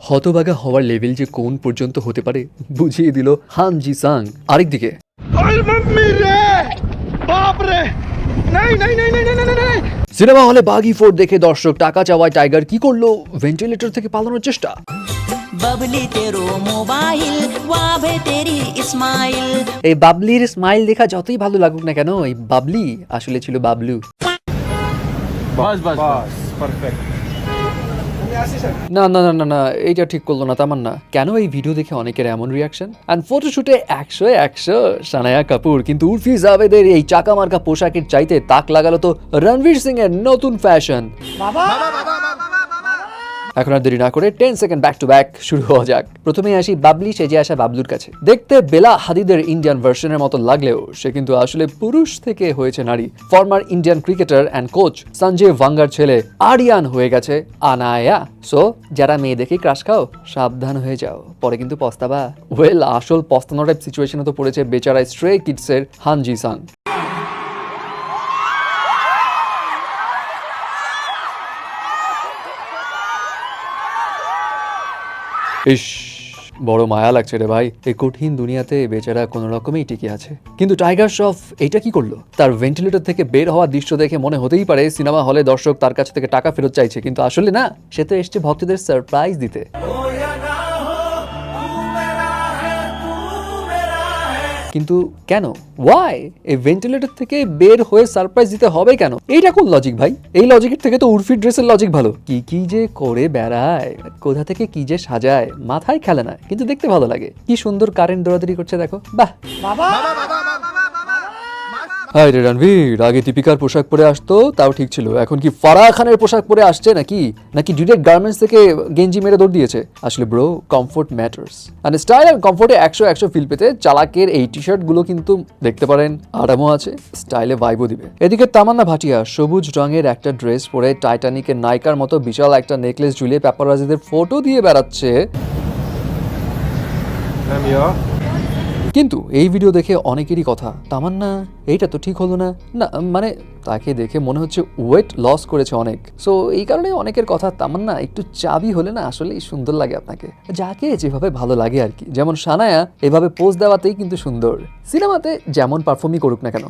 হতবাগা হওয়ার লেভেল যে কোন পর্যন্ত হতে পারে বুঝিয়ে দিল হানজি সাং। আরেক দিকে। সিনেমা হলে বাঘি ফোর দেখে দর্শক টাকা চাওয়ায় টাইগার কি করল? ভেন্টিলেটর থেকে পালানোর চেষ্টা। এই বাবলির স্মাইল দেখা যতই ভালো লাগুক না কেন এই বাবলি আসলে ছিল বাবলু। না না না না না এইটা ঠিক করল না তামান্না। কেন এই ভিডিও দেখে অনেকের এমন রিয়াকশন অ্যান্ড ফটোশুটে একশো একশো সানায়া কাপুর। কিন্তু উর্ফি জাভেদের এই চাকা মার্কা পোশাকের চাইতে তাক লাগালো তো রণবীর সিং এর নতুন ফ্যাশন এখন আর দেরি না করে ten second back to back শুরু হওয়া যাক। প্রথমে আসি বাবলি সেজে আসা বাবলুর কাছে। দেখতে বেলা হাদিদের ইন্ডিয়ান ভার্সনের মতো লাগলেও সে কিন্তু আসলে পুরুষ থেকে হয়েছে নারী। Former Indian cricketer and coach Sanjay ভাঙ্গার ছেলে আরিয়ান হয়ে গেছে আনায়া। সো যারা মেয়ে দেখে ক্রাশ খাও, সাবধান হয়ে যাও। পরে কিন্তু পস্তাবা। ওয়েল আসল পস্তানো টাইপ সিচুয়েশনে তো পড়েছে বেচারা স্ট্রে কিডসের হানজি সাং ইস, বড় মায়া লাগছে রে ভাই। এই কঠিন দুনিয়াতে বেচারা কোনো রকমেই টিকে আছে। কিন্তু টাইগার শ্রফ এটা কি করল? তার ভেন্টিলেটর থেকে বের হওয়ার দৃশ্য দেখে মনে হতেই পারে, সিনেমা হলে দর্শক তার কাছ থেকে টাকা ফেরত চাইছে, কিন্তু আসলে না, সে তো এসছে ভক্তদের সারপ্রাইজ দিতে। কিন্তু কেন ওয়াই এই ভেন্টিলেটর থেকে বের হয়ে সারপ্রাইজ দিতে হবে কেন এইটা কোন লজিক ভাই এই লজিকের থেকে তো উর্ফি ড্রেসের লজিক ভালো কি কি যে করে বেড়ায় কোথা থেকে কি যে সাজায় মাথায় খেলে না কিন্তু দেখতে ভালো লাগে কি সুন্দর কারেন্ট দৌড়াদৌড়ি করছে দেখো বাহ হাই রে রণবীর, আগে দীপিকার পোশাক পরে আসতো, তাও ঠিক ছিল। এখন কি ফারাহ খানের পোশাক পরে আসছে নাকি? নাকি ডিরেক্ট গার্মেন্টস থেকে গেঞ্জি মেরে দৌড় দিয়েছে? আসলে ব্রো কমফোর্ট ম্যাটার্স আর স্টাইল আর কমফোর্টে একশো একশো ফিল পেতে চালাকের এই টি শার্টগুলো কিন্তু দেখতে পারেন, আরামও আছে স্টাইলে ভাইবও দিবে। এদিকে তামান্না ভাটিয়া, সবুজ রঙের একটা ড্রেস পরে টাইটানিকের নায়িকার মতো বিশাল একটা নেকলেস ঝুলিয়ে প্যাপারাজিদের ফটো দিয়ে বেড়াচ্ছে। কিন্তু এই ভিডিও দেখে অনেকেরই কথা, তামান্না, এইটা তো ঠিক হলো না। না মানে তাকে দেখে মনে হচ্ছে ওয়েট লস করেছে অনেক। সো এই কারণে অনেকের কথা, তামান্না, একটু চাবি হলে না আসলেই সুন্দর লাগে আপনাকে। যাকে যেভাবে ভালো লাগে আর কি। যেমন সানায়া, এভাবে পোজ দেওয়াতেই কিন্তু সুন্দর। সিনেমাতে যেমন পারফর্মই করুক না কেন।